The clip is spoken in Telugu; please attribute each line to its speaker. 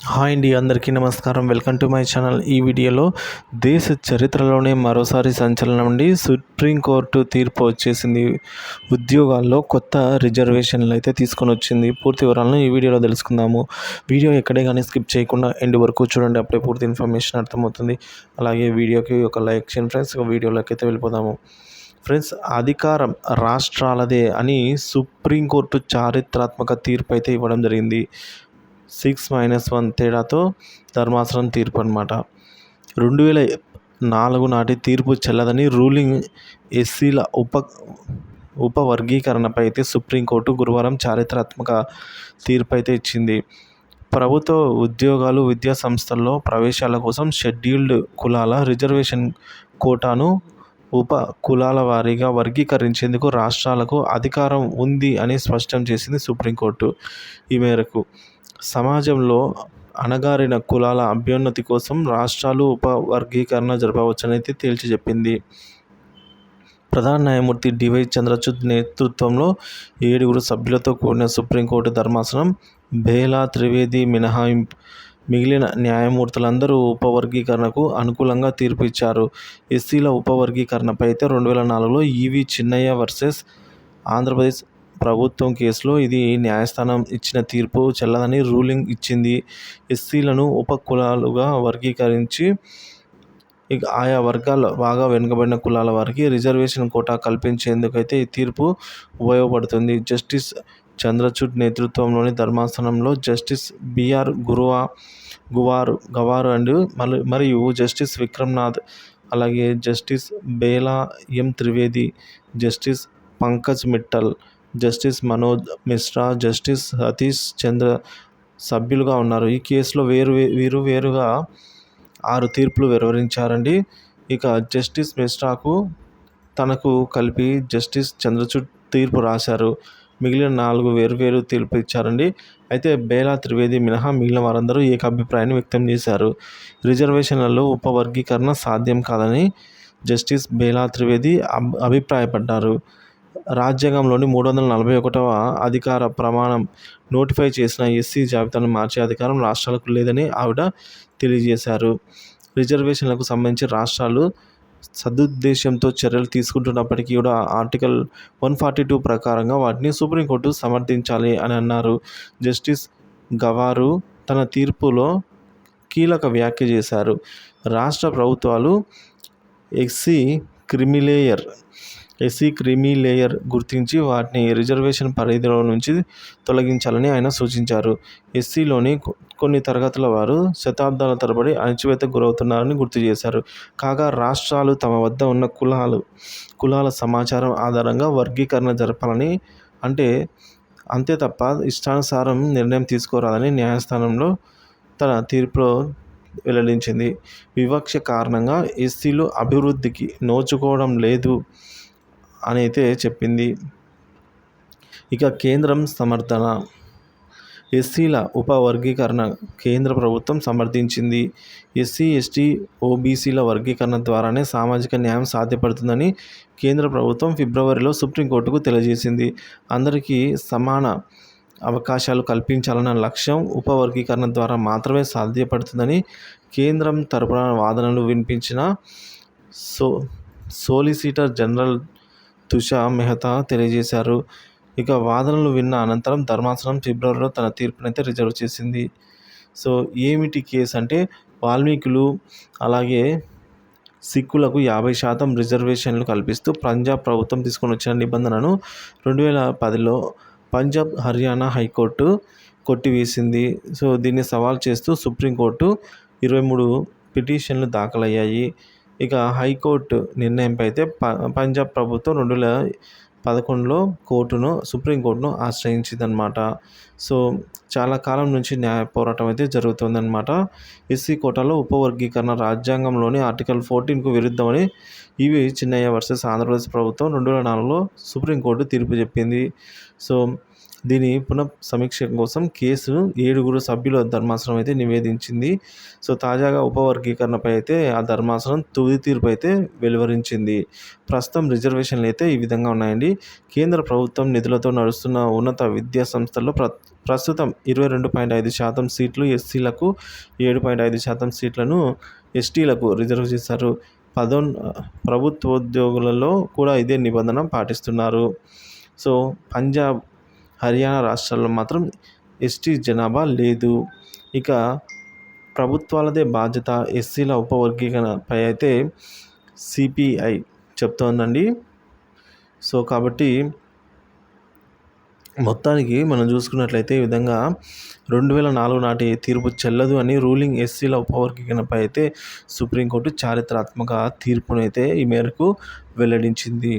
Speaker 1: హాయ్ అండి అందరికీ నమస్కారం. Welcome to my channel. ఈ వీడియోలో దేశ చరిత్రలోనే మరోసారి సంచలనం నుండి సుప్రీంకోర్టు తీర్పు వచ్చేసింది. ఉద్యోగాల్లో కొత్త రిజర్వేషన్లు అయితే తీసుకొని వచ్చింది. పూర్తి వివరాలను ఈ వీడియోలో తెలుసుకుందాము. వీడియో ఎక్కడే కానీ స్కిప్ చేయకుండా ఎండ్ వరకు చూడండి. అప్పుడే పూర్తి ఇన్ఫర్మేషన్ అర్థమవుతుంది. అలాగే వీడియోకి ఒక లైక్ చేయండి ఫ్రెండ్స్. వీడియోలోకి అయితే వెళ్ళిపోదాము. ఫ్రెండ్స్ అధికారం రాష్ట్రాలదే అని సుప్రీంకోర్టు చారిత్రాత్మక తీర్పు అయితే ఇవ్వడం జరిగింది. సిక్స్ మైనస్ వన్ తేడాతో ధర్మాసనం తీర్పు అనమాట రెండు వేల నాలుగు నాటి తీర్పు చెల్లదని రూలింగ్ ఎస్సీల ఉప ఉపవర్గీకరణపై అయితే సుప్రీంకోర్టు గురువారం చారిత్రాత్మక తీర్పు అయితే ఇచ్చింది. ప్రభుత్వ ఉద్యోగాలు విద్యా సంస్థల్లో ప్రవేశాల కోసం షెడ్యూల్డ్ కులాల రిజర్వేషన్ కోటాను ఉప కులాల వారీగా వర్గీకరించేందుకు రాష్ట్రాలకు అధికారం ఉంది అని స్పష్టం చేసింది సుప్రీంకోర్టు ఈ మేరకు. సమాజంలో అణగారిన కులాల అభ్యున్నతి కోసం రాష్ట్రాలు ఉప వర్గీకరణ జరపవచ్చని తేల్చి చెప్పింది. ప్రధాన న్యాయమూర్తి డివై చంద్రచూడ్ నేతృత్వంలో ఏడుగురు సభ్యులతో కూడిన సుప్రీంకోర్టు ధర్మాసనం బేలా త్రివేది మినహాయింపు మిగిలిన న్యాయమూర్తులందరూ ఉపవర్గీకరణకు అనుకూలంగా తీర్పు ఇచ్చారు. ఎస్సీల ఉపవర్గీకరణపై అయితే రెండు వేల నాలుగులో ఈవి చిన్నయ్య వర్సెస్ ఆంధ్రప్రదేశ్ ప్రభుత్వం కేసులో ఇది న్యాయస్థానం ఇచ్చిన తీర్పు చెల్లదని రూలింగ్ ఇచ్చింది. ఎస్సీలను ఉప కులాలుగా వర్గీకరించి ఇక ఆయా వర్గాల బాగా వెనుకబడిన కులాల వారికి రిజర్వేషన్ కోటా కల్పించేందుకైతే ఈ తీర్పు ఉపయోగపడుతుంది. జస్టిస్ చంద్రచూడ్ నేతృత్వంలోని ధర్మాసనంలో జస్టిస్ బిఆర్ గురువా గువారు గవారు అండ్ మరియు జస్టిస్ విక్రమ్నాథ్ అలాగే justice Bela M Trivedi justice Pankaj Mittal justice Manoj Mishra justice Satish Chandra సభ్యులుగా ఉన్నారు. ఈ కేసులో వేరు వీరు వేరుగా ఆరు తీర్పులు వెలువరించారండి ఇక జస్టిస్ మిశ్రాకు తనకు కలిపి జస్టిస్ చంద్రచూడ్ తీర్పు రాశారు. మిగిలిన నాలుగు వేరువేరు తీర్పు ఇచ్చారండి. అయితే బేలా త్రివేది మినహా మిగిలిన వారందరూ ఏకాభిప్రాయాన్ని వ్యక్తం చేశారు. రిజర్వేషన్లలో ఉపవర్గీకరణ సాధ్యం కాదని జస్టిస్ బేలా త్రివేది అభిప్రాయపడ్డారు. రాజ్యాంగంలోని మూడు వందల నలభై ఒకటవ అధికార ప్రమాణం నోటిఫై చేసిన ఎస్సీ జాబితాను మార్చే అధికారం రాష్ట్రాలకు లేదని ఆవిడ తెలియజేశారు. రిజర్వేషన్లకు సంబంధించి రాష్ట్రాలు సదుద్దేశంతో చర్యలు తీసుకుంటున్నప్పటికీ కూడా ఆర్టికల్ వన్ ఫార్టీ టూ ప్రకారంగా వాటిని సుప్రీంకోర్టు సమర్థించాలి అని అన్నారు. జస్టిస్ గవారు తన తీర్పులో కీలక వ్యాఖ్య చేశారు. రాష్ట్ర ప్రభుత్వాలు SC creamy layer SC creamy layer గుర్తించి వాటిని రిజర్వేషన్ పరిధిలో నుంచి తొలగించాలని ఆయన సూచించారు. ఎస్సీలోని కొన్ని తరగతుల వారు శతాబ్దాల తరబడి అణచివేతకు గురవుతున్నారని గుర్తు చేశారు. కాగా రాష్ట్రాలు తమ వద్ద ఉన్న కులాలు కులాల సమాచారం ఆధారంగా వర్గీకరణ జరపాలని అంటే అంతే తప్ప ఇష్టానుసారం నిర్ణయం తీసుకోరాదని న్యాయస్థానంలో తన తీర్పులో వెల్లడించింది. వివక్ష కారణంగా ఎస్సీలు అభివృద్ధికి నోచుకోవడం లేదు. అని అయితే చెప్పింది. ఇక కేంద్రం సమర్థన. ఎస్సీల ఉపవర్గీకరణ కేంద్ర ప్రభుత్వం సమర్థించింది. ఎస్సీ ఎస్టీ ఓబీసీల వర్గీకరణ ద్వారానే సామాజిక న్యాయం సాధ్యపడుతుందని కేంద్ర ప్రభుత్వం ఫిబ్రవరిలో సుప్రీంకోర్టుకు తెలియజేసింది. అందరికీ సమాన అవకాశాలు కల్పించాలన్న లక్ష్యం ఉపవర్గీకరణ ద్వారా మాత్రమే సాధ్యపడుతుందని కేంద్రం తరపున వాదనలు వినిపించిన so solicitor general Tushar Mehta తెలియజేశారు. ఇక వాదనలు విన్న అనంతరం ధర్మాసనం ఫిబ్రవరిలో తన తీర్పునైతే రిజర్వ్ చేసింది. సో ఏమిటి కేసు అంటే వాల్మీకులు అలాగే సిక్కులకు యాభై శాతం రిజర్వేషన్లు కల్పిస్తూ పంజాబ్ ప్రభుత్వం తీసుకొని వచ్చిన నిబంధనను రెండు వేల పదిలో పంజాబ్ హర్యానా హైకోర్టు కొట్టివేసింది. సో దీన్ని సవాల్ చేస్తూ సుప్రీంకోర్టు ఇరవై మూడు పిటిషన్లు దాఖలయ్యాయి. ఇక హైకోర్టు నిర్ణయంపై అయితే పంజాబ్ ప్రభుత్వం రెండు వేల పదకొండులో కోర్టును సుప్రీంకోర్టును ఆశ్రయించిందనమాట సో చాలా కాలం నుంచి న్యాయ పోరాటం అయితే జరుగుతుందన్నమాట. ఎస్సీ కోటాలో ఉపవర్గీకరణ రాజ్యాంగంలోని ఆర్టికల్ ఫోర్టీన్కు విరుద్ధమని ఇవి చిన్నయ్య వర్సెస్ ఆంధ్రప్రదేశ్ ప్రభుత్వం రెండు వేల నాలుగులో సుప్రీంకోర్టు తీర్పు చెప్పింది. సో దీని పునః సమీక్ష కోసం కేసు ఏడుగురు సభ్యుల ధర్మాసనం అయితే నివేదించింది. సో తాజాగా ఉపవర్గీకరణపై అయితే ఆ ధర్మాసనం తుది తీర్పు అయితే వెలువరించింది. ప్రస్తుతం రిజర్వేషన్లు అయితే ఈ విధంగా ఉన్నాయండి. కేంద్ర ప్రభుత్వం నిధులతో నడుస్తున్న ఉన్నత విద్యా సంస్థల్లో ప్ర ప్రస్తుతం ఇరవై రెండు పాయింట్ ఐదు శాతం సీట్లు ఎస్సీలకు ఏడు పాయింట్ ఐదు శాతం సీట్లను ఎస్టీలకు రిజర్వ్ చేశారు. పదో ప్రభుత్వోద్యోగులలో కూడా ఇదే నిబంధన పాటిస్తున్నారు. సో పంజాబ్ హర్యానా రాష్ట్రాల్లో మాత్రం ఎస్టీ జనాభా లేదు. ఇక ప్రభుత్వాలదే బాధ్యత ఎస్సీల ఉపవర్గీకరణపై అయితే సిపిఐ చెప్తోందండి. సో కాబట్టి మొత్తానికి మనం చూసుకున్నట్లయితే ఈ విధంగా రెండు వేల నాలుగు నాటి తీర్పు చెల్లదు అని రూలింగ్ ఎస్సీల ఉపవర్గీకరణపై అయితే సుప్రీంకోర్టు చారిత్రాత్మక తీర్పునైతే ఈ మేరకు వెల్లడించింది.